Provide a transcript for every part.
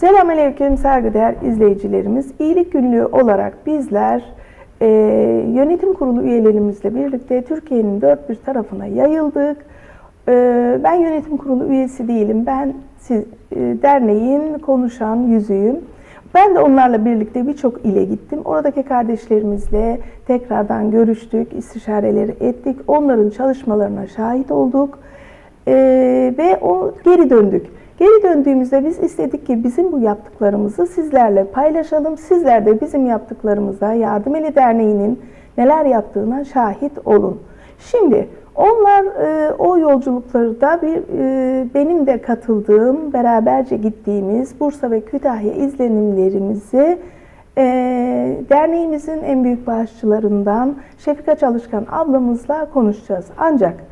Selamünaleyküm saygıdeğer izleyicilerimiz. İyilik Günlüğü olarak bizler e, yönetim kurulu üyelerimizle birlikte Türkiye'nin dört bir tarafına yayıldık. E, ben yönetim kurulu üyesi değilim. Ben siz, e, derneğin konuşan yüzüyüm. Ben de onlarla birlikte birçok ile gittim. Oradaki kardeşlerimizle tekrardan görüştük, istişareleri ettik. Onların çalışmalarına şahit olduk. E, ve o geri döndük. Geri döndüğümüzde biz istedik ki bizim bu yaptıklarımızı sizlerle paylaşalım. Sizler de bizim yaptıklarımıza Yardım Eli Derneği'nin neler yaptığına şahit olun. Şimdi onlar e, o yolculukları da bir e, benim de katıldığım, beraberce gittiğimiz Bursa ve Kütahya izlenimlerimizi e, derneğimizin en büyük bağışçılarından Şefika Çalışkan ablamızla konuşacağız. Ancak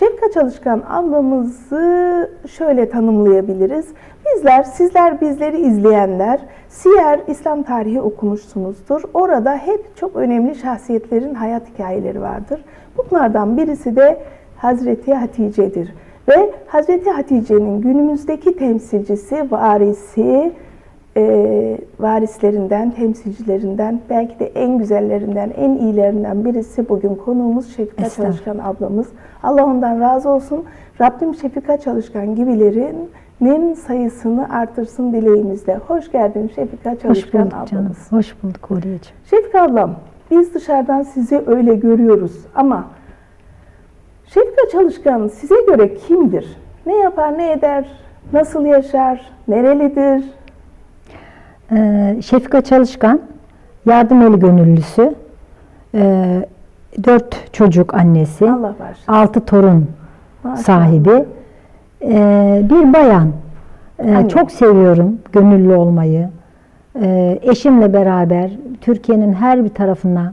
Şefika Çalışkan ablamızı şöyle tanımlayabiliriz. Bizler, sizler bizleri izleyenler, Siyer İslam tarihi okumuşsunuzdur. Orada hep çok önemli şahsiyetlerin hayat hikayeleri vardır. Bunlardan birisi de Hazreti Hatice'dir. Ve Hazreti Hatice'nin günümüzdeki temsilcisi, varisi, e, varislerinden, temsilcilerinden, belki de en güzellerinden, en iyilerinden birisi bugün konuğumuz Şefika Estağfurullah. Çalışkan ablamız. Allah ondan razı olsun. Rabbim Şefika Çalışkan gibilerinin sayısını artırsın dileğimizle. Hoş geldin Şefika Hoş Çalışkan bulduk ablamız. canım. Hoş bulduk Huriyeciğim. Şefika ablam, biz dışarıdan sizi öyle görüyoruz ama Şefika Çalışkan size göre kimdir? Ne yapar, ne eder, nasıl yaşar, nerelidir? Ee, Şefika Çalışkan, yardım eli gönüllüsü, ee, dört çocuk annesi, altı torun sahibi, ee, bir bayan. Anne. çok seviyorum gönüllü olmayı. Eşimle beraber Türkiye'nin her bir tarafına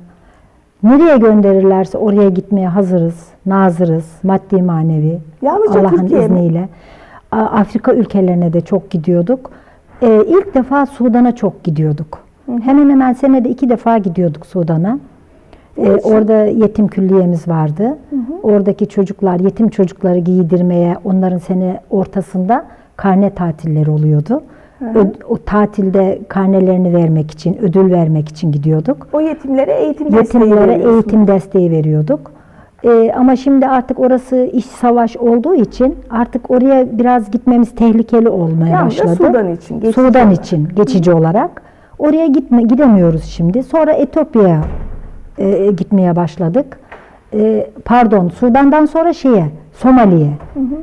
nereye gönderirlerse oraya gitmeye hazırız, nazırız, maddi manevi. Allah'ın mi? izniyle. A- Afrika ülkelerine de çok gidiyorduk. Ee, ilk defa Sudan'a çok gidiyorduk. Hemen hemen senede iki defa gidiyorduk Sudan'a. Ee, orada yetim külliyemiz vardı. Oradaki çocuklar, yetim çocukları giydirmeye, onların sene ortasında karne tatilleri oluyordu. Ö- o tatilde karnelerini vermek için, ödül vermek için gidiyorduk. O yetimlere eğitim desteği Yetimlere veriyorsun. eğitim desteği veriyorduk. Ee, ama şimdi artık orası iş savaş olduğu için artık oraya biraz gitmemiz tehlikeli olmaya Yalnızca başladı. Sudan için, geçici Sudan olarak. için geçici olarak. Oraya gitme gidemiyoruz şimdi. Sonra Etiyopya'ya e, gitmeye başladık. E, pardon, Sudan'dan sonra şeye, Somali'ye.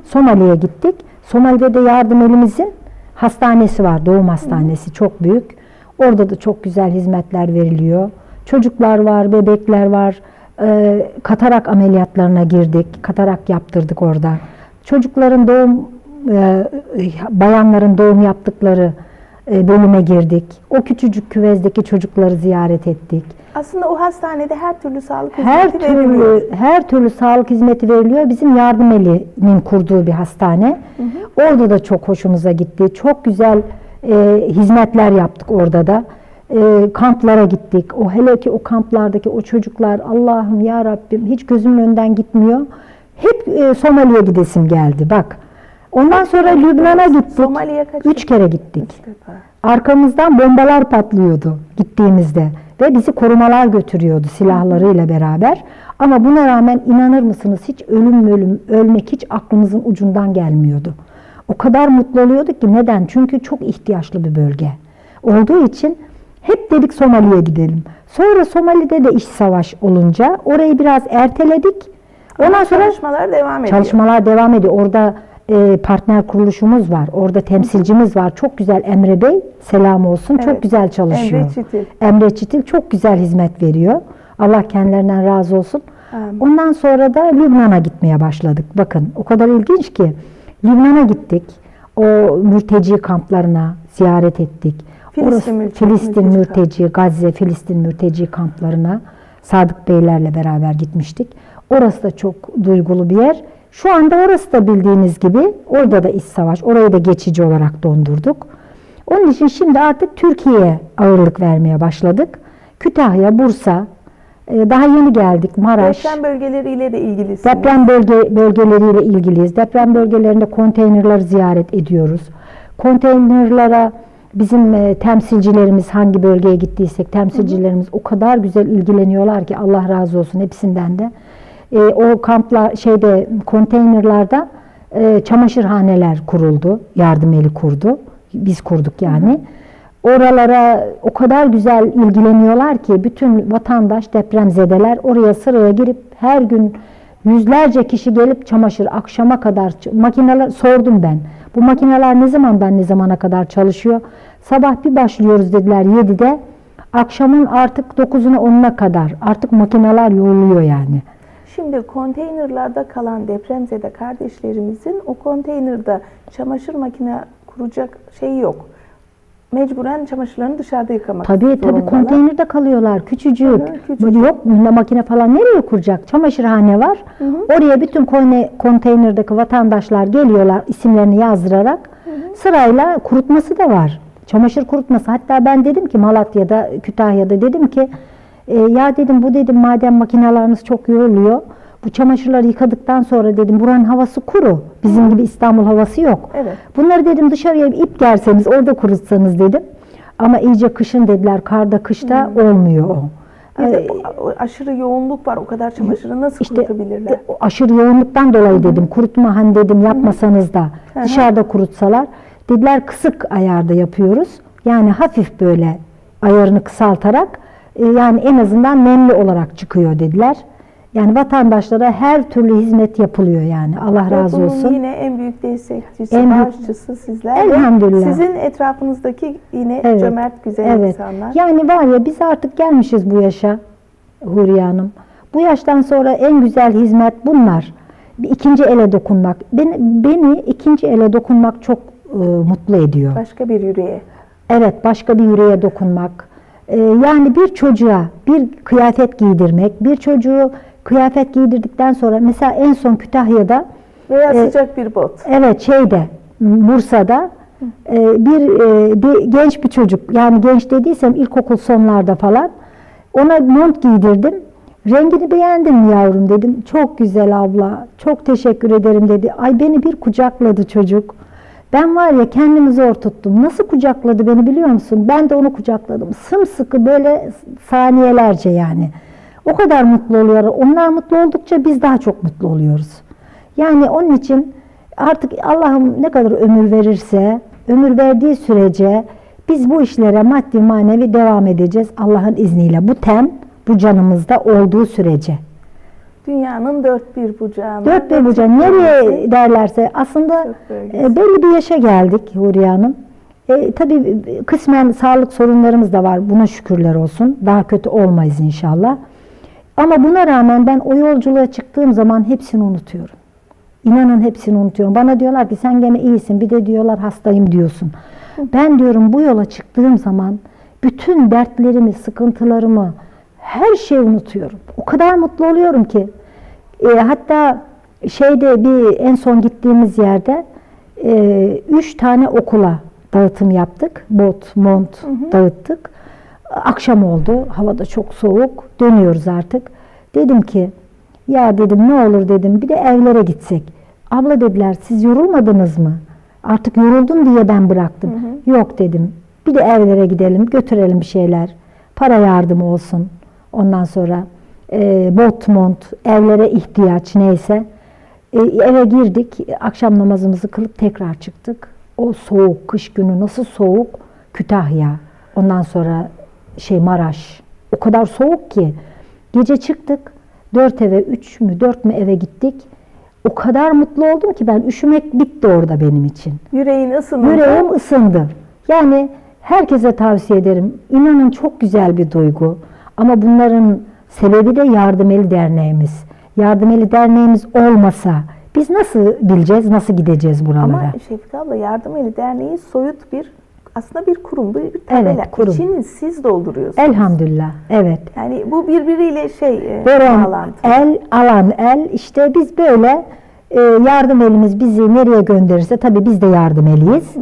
Somali'ye gittik. Somali'de de yardım elimizin hastanesi var, doğum hastanesi çok büyük. Orada da çok güzel hizmetler veriliyor. Çocuklar var, bebekler var. E, katarak ameliyatlarına girdik. Katarak yaptırdık orada. Çocukların doğum, e, bayanların doğum yaptıkları e, bölüme girdik. O küçücük küvezdeki çocukları ziyaret ettik. Aslında o hastanede her türlü sağlık Her hizmeti veriliyor. türlü her türlü sağlık hizmeti veriliyor. Bizim yardım elinin kurduğu bir hastane. Orada da çok hoşumuza gitti. Çok güzel e, hizmetler yaptık orada da. E, kamplara gittik. O hele ki o kamplardaki o çocuklar Allah'ım ya Rabbim hiç gözümün önünden gitmiyor. Hep e, Somali'ye gidesim geldi bak. Ondan sonra Lübnan'a gittik. Somali'ye kaç Üç kere gittik. Arkamızdan bombalar patlıyordu gittiğimizde ve bizi korumalar götürüyordu silahlarıyla beraber. Ama buna rağmen inanır mısınız hiç ölüm ölüm ölmek hiç aklımızın ucundan gelmiyordu. O kadar mutlu oluyorduk ki neden? Çünkü çok ihtiyaçlı bir bölge olduğu için hep dedik Somali'ye gidelim. Sonra Somali'de de iş savaş olunca orayı biraz erteledik. Ondan sonra Çalışmalar devam ediyor. Çalışmalar devam ediyor. Orada e, partner kuruluşumuz var. Orada temsilcimiz var. Çok güzel Emre Bey. Selam olsun. Evet. Çok güzel çalışıyor. Emre Çitil. Emre Çitil çok güzel hizmet veriyor. Allah kendilerinden razı olsun. Amin. Ondan sonra da Lübnan'a gitmeye başladık. Bakın o kadar ilginç ki Lübnan'a gittik. O mülteci kamplarına ziyaret ettik. Filistin Orası- mülteci- Filistin mülteci mülteci, Gazze, Filistin mülteci kamplarına Sadık Beylerle beraber gitmiştik. Orası da çok duygulu bir yer. Şu anda orası da bildiğiniz gibi orada da iç savaş. Orayı da geçici olarak dondurduk. Onun için şimdi artık Türkiye'ye ağırlık vermeye başladık. Kütahya, Bursa, e, daha yeni geldik Maraş. Deprem bölgeleriyle de ilgilisiniz. Deprem bölge, bölgeleriyle ilgiliyiz. Deprem bölgelerinde konteynerleri ziyaret ediyoruz. Konteynerlara Bizim e, temsilcilerimiz hangi bölgeye gittiysek temsilcilerimiz o kadar güzel ilgileniyorlar ki Allah razı olsun hepsinden de. E, o kamplar şeyde konteynerlarda e, çamaşırhaneler kuruldu. Yardım eli kurdu. Biz kurduk yani. Oralara o kadar güzel ilgileniyorlar ki bütün vatandaş depremzedeler oraya sıraya girip her gün yüzlerce kişi gelip çamaşır akşama kadar makineler sordum ben. Bu makineler ne zamandan ne zamana kadar çalışıyor? Sabah bir başlıyoruz dediler 7'de. Akşamın artık 9'una 10'una kadar artık makineler yoğruluyor yani. Şimdi konteynerlarda kalan depremzede kardeşlerimizin o konteynerde çamaşır makine kuracak şey yok. Mecburen çamaşırlarını dışarıda yıkamak Tabii tabii zorundalar. konteynerde kalıyorlar küçücük. Hı hı, küçücük. Böyle yok mühimle makine falan nereye kuracak? Çamaşırhane var. Oraya bütün koyne, konteynerdeki vatandaşlar geliyorlar isimlerini yazdırarak. Sırayla kurutması da var. Çamaşır kurutması. Hatta ben dedim ki Malatya'da, Kütahya'da dedim ki e, ya dedim bu dedim madem makineleriniz çok yoruluyor. Bu çamaşırları yıkadıktan sonra dedim buranın havası kuru. Bizim gibi İstanbul havası yok. Evet. Bunları dedim dışarıya bir ip gerseniz orada kurutsanız dedim. Ama iyice kışın dediler karda kışta olmuyor o. Ee, aşırı yoğunluk var. O kadar çamaşırı nasıl işte kurutabilirler? aşırı yoğunluktan dolayı dedim kurutma hani dedim yapmasanız da hı. dışarıda kurutsalar. Dediler kısık ayarda yapıyoruz. Yani hafif böyle ayarını kısaltarak e, yani en azından nemli olarak çıkıyor dediler. Yani vatandaşlara her türlü hizmet yapılıyor yani. Allah Ve razı olsun. yine en büyük destekçisi, En bağışçısı sizler. Elhamdülillah. Sizin etrafınızdaki yine Evet. cömert güzel Evet. insanlar. Yani var ya biz artık gelmişiz bu yaşa Huriye Hanım. Bu yaştan sonra en güzel hizmet bunlar. Bir ikinci ele dokunmak. Beni, beni ikinci ele dokunmak çok e, mutlu ediyor. Başka bir yüreğe. Evet başka bir yüreğe dokunmak. E, yani bir çocuğa bir kıyafet giydirmek. Bir çocuğu kıyafet giydirdikten sonra mesela en son Kütahya'da Veya Evet. sıcak bir bot. Evet şeyde Bursa'da e, bir, e, bir genç bir çocuk yani genç dediysem ilkokul sonlarda falan ona mont giydirdim. Rengini beğendin mi yavrum dedim. Çok güzel abla. Çok teşekkür ederim dedi. Ay beni bir kucakladı çocuk. Ben var ya kendimi zor tuttum. Nasıl kucakladı beni biliyor musun? Ben de onu kucakladım. Sımsıkı böyle saniyelerce yani. O kadar mutlu oluyorlar. Onlar mutlu oldukça biz daha çok mutlu oluyoruz. Yani onun için artık Allah'ım ne kadar ömür verirse, ömür verdiği sürece biz bu işlere maddi manevi devam edeceğiz Allah'ın izniyle. Bu ten, bu canımızda olduğu sürece. Dünyanın dört bir bucağına. Dört bir bucak nereye derlerse aslında e, belli bir yaşa geldik Huriye Hanım. E, tabii kısmen sağlık sorunlarımız da var. Buna şükürler olsun. Daha kötü olmayız inşallah. Ama buna rağmen ben o yolculuğa çıktığım zaman hepsini unutuyorum. İnanın hepsini unutuyorum. Bana diyorlar ki sen gene iyisin. Bir de diyorlar hastayım diyorsun. Ben diyorum bu yola çıktığım zaman bütün dertlerimi, sıkıntılarımı, her şeyi unutuyorum. O kadar mutlu oluyorum ki. E, hatta şeyde bir en son gittiğimiz yerde e, üç tane okula dağıtım yaptık. Bot, mont dağıttık. Akşam oldu. Havada çok soğuk. Dönüyoruz artık. Dedim ki ya dedim ne olur dedim bir de evlere gitsek. Abla dediler siz yorulmadınız mı? Artık yoruldum diye ben bıraktım. Yok dedim. Bir de evlere gidelim götürelim bir şeyler. Para yardımı olsun. Ondan sonra e, bot mont evlere ihtiyaç neyse. E, eve girdik. Akşam namazımızı kılıp tekrar çıktık. O soğuk kış günü nasıl soğuk? Kütahya. Ondan sonra şey Maraş. O kadar soğuk ki. Gece çıktık. Dört eve, üç mü, dört mü eve gittik. O kadar mutlu oldum ki ben üşümek bitti orada benim için. Yüreğin ısınınca Yüreğim ısındı. Yani herkese tavsiye ederim. İnanın çok güzel bir duygu. Ama bunların sebebi de Yardımeli Derneğimiz. Yardımeli Derneğimiz olmasa biz nasıl bileceğiz, nasıl gideceğiz buralara? Ama Şefika abla Yardım Eli Derneği soyut bir aslında bir kurum, bir, bir tabela. Evet, kurum. İçini siz dolduruyorsunuz. Elhamdülillah, evet. Yani bu birbiriyle şey Veren bağlantı. el, alan el. İşte biz böyle e, yardım elimiz bizi nereye gönderirse tabii biz de yardım eliyiz.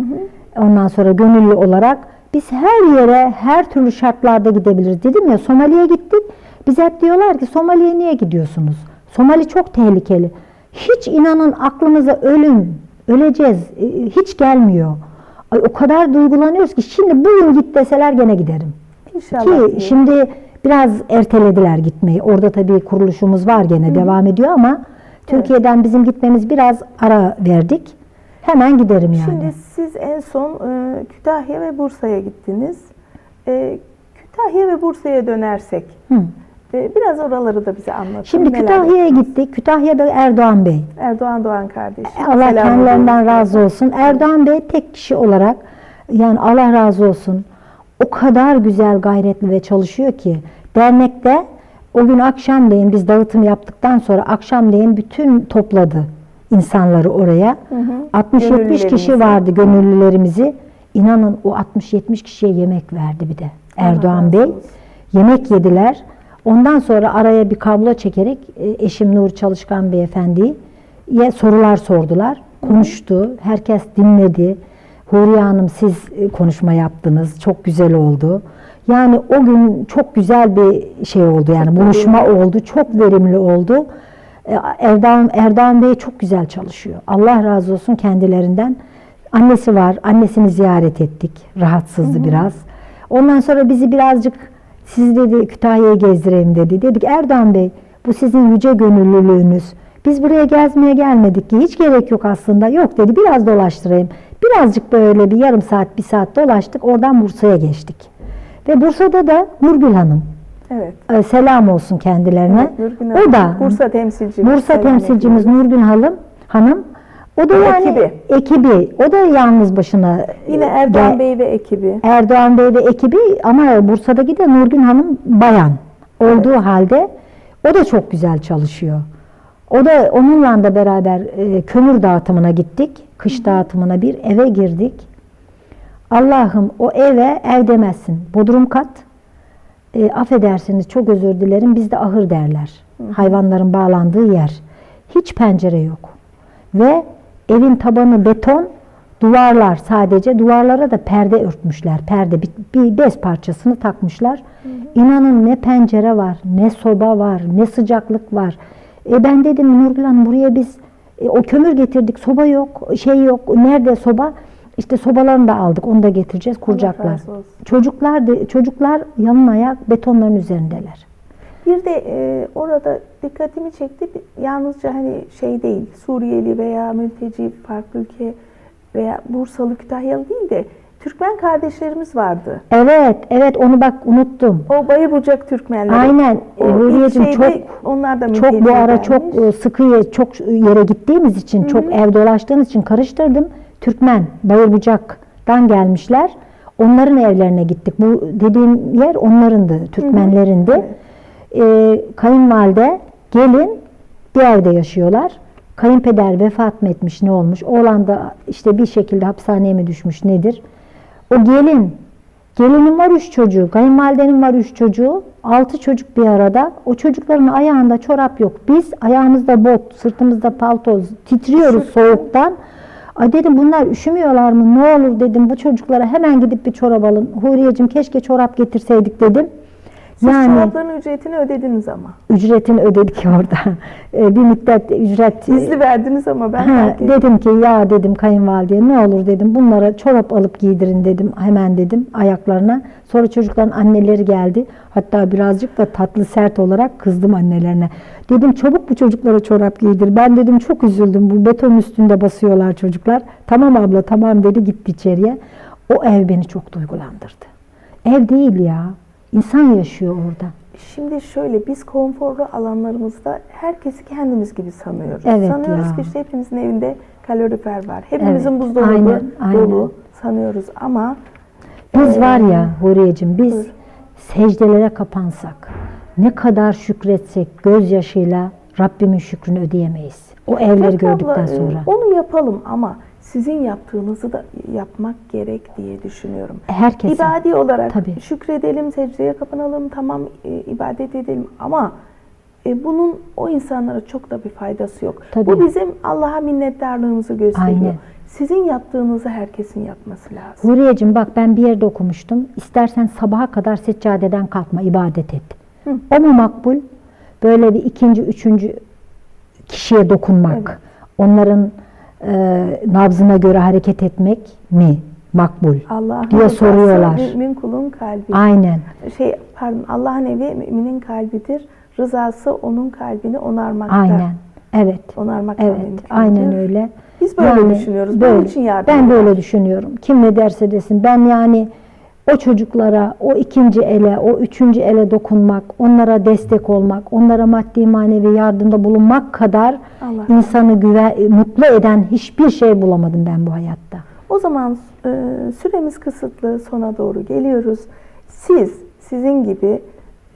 Ondan sonra gönüllü olarak biz her yere her türlü şartlarda gidebiliriz. Dedim ya Somali'ye gittik. Biz hep diyorlar ki Somali'ye niye gidiyorsunuz? Somali çok tehlikeli. Hiç inanın aklımıza ölüm, öleceğiz. e, Hiç gelmiyor. Ay, o kadar duygulanıyoruz ki şimdi bugün git deseler gene giderim. İnşallah. Ki diyelim. şimdi biraz ertelediler gitmeyi. Orada tabii kuruluşumuz var gene devam ediyor ama Türkiye'den bizim gitmemiz biraz ara verdik. Hemen giderim yani. Şimdi siz en son e, Kütahya ve Bursa'ya gittiniz. E, Kütahya ve Bursa'ya dönersek Hı. E, biraz oraları da bize anlatın. Şimdi Kütahya'ya gittik. Kütahya'da Erdoğan Bey. Erdoğan Doğan kardeşim. Allah Selam kendilerinden ediyoruz. razı olsun. Erdoğan Bey tek kişi olarak yani Allah razı olsun. O kadar güzel gayretli ve çalışıyor ki dernekte o gün akşamleyin biz dağıtım yaptıktan sonra akşamleyin bütün topladı insanları oraya. Hı hı. 60-70 kişi vardı gönüllülerimizi. İnanın o 60-70 kişiye yemek verdi bir de Erdoğan Bey. olsun. Yemek yediler. Ondan sonra araya bir kablo çekerek e, eşim Nur Çalışkan Beyefendi'ye sorular sordular. Konuştu. Herkes dinledi. Huriye Hanım siz e, konuşma yaptınız. Çok güzel oldu. Yani o gün çok güzel bir şey oldu yani buluşma oldu. Çok verimli oldu. E, Erdoğan, Erdoğan Bey çok güzel çalışıyor. Allah razı olsun kendilerinden. Annesi var. Annesini ziyaret ettik. Rahatsızdı biraz. Ondan sonra bizi birazcık siz dedi Kütahya'yı gezdireyim dedi. Dedik Erdoğan Bey bu sizin yüce gönüllülüğünüz. Biz buraya gezmeye gelmedik ki hiç gerek yok aslında. Yok dedi biraz dolaştırayım. Birazcık böyle bir yarım saat bir saat dolaştık. Oradan Bursa'ya geçtik. Ve Bursa'da da Nurgül Hanım. Evet. e, Selam olsun kendilerine. Evet, Nurgül o Hanım, da Bursa temsilcimiz. Bursa temsilcimiz. Nurgül Hanım. Hanım. O da yani Ekibi. ekibi. O da yalnız başına. Yine e, Erdoğan Bey ve ekibi. Erdoğan Bey ve ekibi ama Bursa'daki de Nurgün Hanım bayan olduğu halde o da çok güzel çalışıyor. O da onunla da beraber e, kömür dağıtımına gittik. Kış dağıtımına bir eve girdik. Allah'ım o eve ev demezsin. Bodrum kat. E, affedersiniz çok özür dilerim bizde ahır derler. Hayvanların bağlandığı yer. Hiç pencere yok. Ve evin tabanı beton, duvarlar sadece. Duvarlara da perde örtmüşler. Perde bir, bir bez parçasını takmışlar. İnanın ne pencere var, ne soba var, ne sıcaklık var. E ben dedim Nurgül Hanım buraya biz e, o kömür getirdik, soba yok, şey yok. Nerede soba? İşte sobalarını da aldık, onu da getireceğiz, kuracaklar. Çocuklar da, çocuklar yalın ayak betonların üzerindeler. Bir de e, orada dikkatimi çekti. Yalnızca hani şey değil, Suriyeli veya mülteci farklı ülke veya Bursalı, Kütahyalı değil de Türkmen kardeşlerimiz vardı. Evet, evet onu bak unuttum. O Bayırbucak Türkmenleri. Aynen. Şeyde çok onlar da çok bu ara gelmiş. çok e, sıkı çok yere gittiğimiz için, çok ev dolaştığımız için karıştırdım. Türkmen, Bayırbucak'tan gelmişler. Onların evlerine gittik. Bu dediğim yer onlarındı, Türkmenlerindi. E, kayınvalide, gelin bir evde yaşıyorlar. Kayınpeder vefat mı etmiş, ne olmuş? Oğlan da işte bir şekilde hapishaneye mi düşmüş, nedir? O gelin, gelinin var üç çocuğu, kayınvalidenin var üç çocuğu, altı çocuk bir arada. O çocukların ayağında çorap yok. Biz ayağımızda bot, sırtımızda palto, titriyoruz soğuktan. Ay dedim bunlar üşümüyorlar mı? Ne olur dedim bu çocuklara hemen gidip bir çorap alın. Huriyeciğim keşke çorap getirseydik dedim. Siz yani çorapların ücretini ödediniz ama. ücretini ödedik orada. Ee, bir müddet ücret Gizli verdiniz ama ben ettim. dedim ki ya dedim kayınvalideye ne olur dedim bunlara çorap alıp giydirin dedim hemen dedim ayaklarına. Sonra çocukların anneleri geldi. Hatta birazcık da tatlı sert olarak kızdım annelerine. Dedim çabuk bu çocuklara çorap giydir. Ben dedim çok üzüldüm bu beton üstünde basıyorlar çocuklar. Tamam abla tamam dedi gitti içeriye. O ev beni çok duygulandırdı. Ev değil ya. İnsan yaşıyor orada. Şimdi şöyle biz konforlu alanlarımızda herkesi kendimiz gibi sanıyoruz. Evet sanıyoruz ya. ki işte hepimizin evinde kalorifer var. Hepimizin Evet, buzdolabı aynen, aynen. dolu sanıyoruz ama Biz Ee, var ya Huriyeciğim biz buyur. secdelere kapansak ne kadar şükretsek gözyaşıyla Rabbimin şükrünü ödeyemeyiz. O evleri Fatma gördükten abla, e, sonra. onu yapalım ama sizin yaptığınızı da yapmak gerek diye düşünüyorum. Herkese. İbadi olarak Tabii. şükredelim, secdeye kapanalım, tamam e, ibadet edelim ama e, bunun o insanlara çok da bir faydası yok. Tabii. Bu bizim Allah'a minnettarlığımızı gösteriyor. Aynen. Sizin yaptığınızı herkesin yapması lazım. Huriyeciğim bak ben bir yerde okumuştum. İstersen sabaha kadar seccadeden kalkma, ibadet et. Hı. O mu makbul? Böyle bir ikinci, üçüncü kişiye dokunmak. Evet. Onların e, nabzına göre hareket etmek mi makbul? Allah'ın diye soruyorlar. Mümin kulun kalbi. Aynen. Şey pardon Allah'ın evi müminin kalbidir. Rızası onun kalbini onarmakta. Aynen. Evet. Onarmakta Evet. mümkündür. Aynen öyle. Biz böyle düşünüyoruz. Bunun için yardım Ben böyle düşünüyorum. Kim ne derse desin. Ben yani o çocuklara, o ikinci ele, o üçüncü ele dokunmak, onlara destek olmak, onlara maddi manevi yardımda bulunmak kadar Allah insanı güve, mutlu eden hiçbir şey bulamadım ben bu hayatta. O zaman e, süremiz kısıtlı sona doğru geliyoruz. Siz, sizin gibi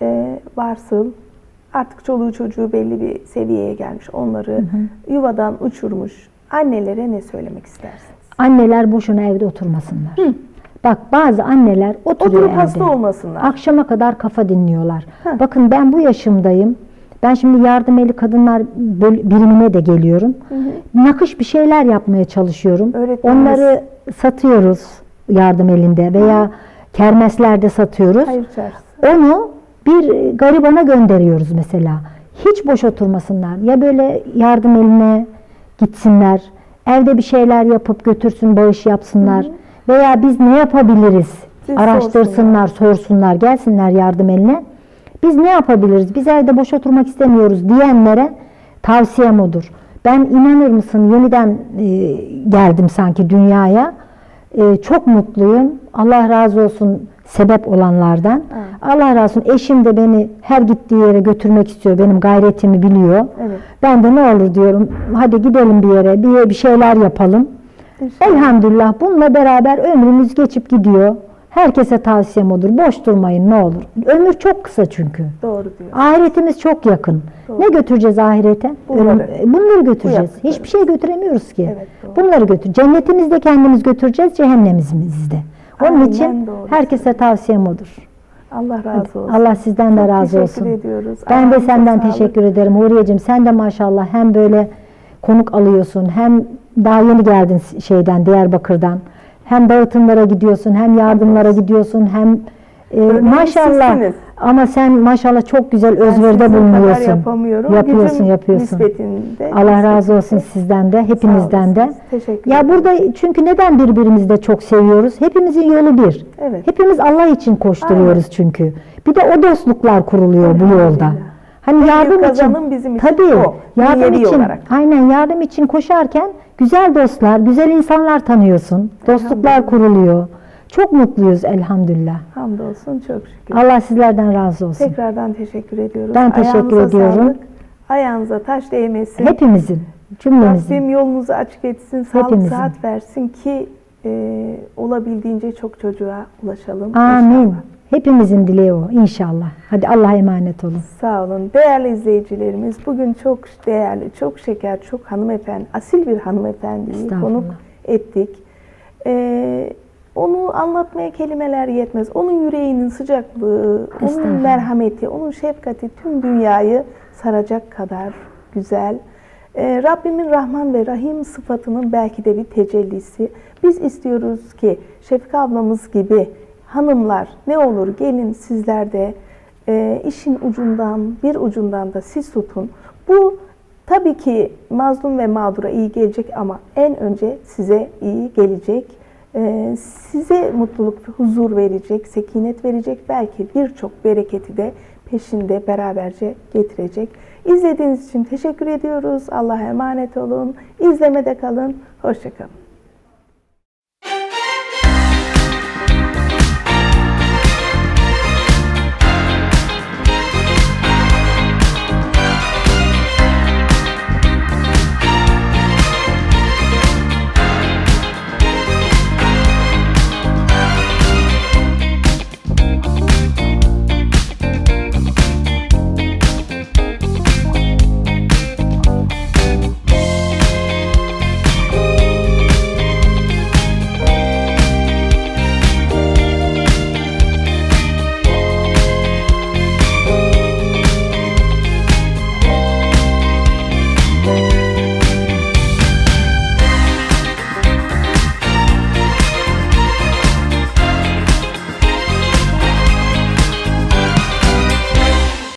e, varsıl, artık çoluğu çocuğu belli bir seviyeye gelmiş, onları yuvadan uçurmuş annelere ne söylemek istersiniz? Anneler boşuna evde oturmasınlar. Bak bazı anneler oturuyor Oturup evde. hasta olmasınlar. Akşama kadar kafa dinliyorlar. Heh. Bakın ben bu yaşımdayım. Ben şimdi yardım eli kadınlar birimine de geliyorum. Nakış bir şeyler yapmaya çalışıyorum. Öğretmeniniz- Onları satıyoruz yardım elinde veya kermeslerde satıyoruz. Hayır. Onu bir garibana gönderiyoruz mesela. Hiç boş oturmasınlar. Ya böyle yardım eline gitsinler. Evde bir şeyler yapıp götürsün, bağış yapsınlar. Veya biz ne yapabiliriz? Siz Araştırsınlar, sorsunlar, gelsinler yardım eline. Biz ne yapabiliriz? Biz evde boş oturmak istemiyoruz diyenlere tavsiyem odur. Ben inanır mısın yeniden e, geldim sanki dünyaya. E, çok mutluyum. Allah razı olsun sebep olanlardan. Allah razı olsun. Eşim de beni her gittiği yere götürmek istiyor. Benim gayretimi biliyor. Evet. Ben de ne olur diyorum. Hadi gidelim bir yere. Bir, bir şeyler yapalım. Elhamdülillah bununla beraber ömrümüz geçip gidiyor. Herkese tavsiyem odur. Boş durmayın ne olur. Ömür çok kısa çünkü. Doğru diyor. Ahiretimiz çok yakın. Doğru. Ne götüreceğiz ahirete? Bunları. Ölüm- Bunları götüreceğiz. yaptıkları. Hiçbir şey götüremiyoruz ki. Evet, doğru. Bunları götür. Cennetimizi de kendimiz götüreceğiz, cehennemimizi de. Onun Aynen için doğru herkese tavsiyem odur. Allah razı olsun. Allah sizden de Çok razı teşekkür olsun. ediyoruz. Ben de Ayağınıza senden sağlık. teşekkür ederim Huriyeciğim. Sen de maşallah hem böyle konuk alıyorsun hem daha yeni geldin şeyden Diyarbakır'dan. Hem dağıtımlara gidiyorsun hem yardımlara gidiyorsun hem e, maşallah sizsiniz. ama sen maşallah çok güzel özveride bulunuyorsun. yapamıyorum. Yapıyorsun, Gücüm yapıyorsun. nispetinde. Allah razı olsun sizden de, hepinizden de. Teşekkür Ya ederim. burada çünkü neden birbirimizi de çok seviyoruz? Hepimizin yolu bir. Evet. Hepimiz Allah için koşturuyoruz çünkü. Bir de o dostluklar kuruluyor bu yolda. Hani En yardım için bizim için tabii o, yardım için olarak. aynen yardım için koşarken güzel dostlar, güzel insanlar tanıyorsun. Dostluklar kuruluyor. Çok mutluyuz elhamdülillah. Hamdolsun çok şükür. Allah sizlerden razı olsun. Tekrardan teşekkür ediyoruz. Ben teşekkür Ayağınıza ediyorum. Sağlık. Ayağınıza taş değmesin. Hepimizin, cümlemizin. Rabbim yolunuzu açık etsin. Sağlık Hepimizin. sıhhat versin ki e, olabildiğince çok çocuğa ulaşalım. Amin. İnşallah. Hepimizin dileği o inşallah. Hadi Allah'a emanet olun. Sağ olun. Değerli izleyicilerimiz bugün çok değerli, çok şeker, çok hanımefendi, asil bir hanımefendiyi konuk ettik. Ee, onu anlatmaya kelimeler yetmez. Onun yüreğinin sıcaklığı, onun merhameti, onun şefkati tüm dünyayı saracak kadar güzel. Ee, Rabbimin Rahman ve Rahim sıfatının belki de bir tecellisi. Biz istiyoruz ki Şefika ablamız gibi hanımlar ne olur gelin sizler de e, işin ucundan bir ucundan da siz tutun. Bu tabii ki mazlum ve mağdura iyi gelecek ama en önce size iyi gelecek. Ee, size mutluluk, huzur verecek, sekinet verecek. Belki birçok bereketi de peşinde beraberce getirecek. İzlediğiniz için teşekkür ediyoruz. Allah'a emanet olun. İzlemede kalın. Hoşçakalın.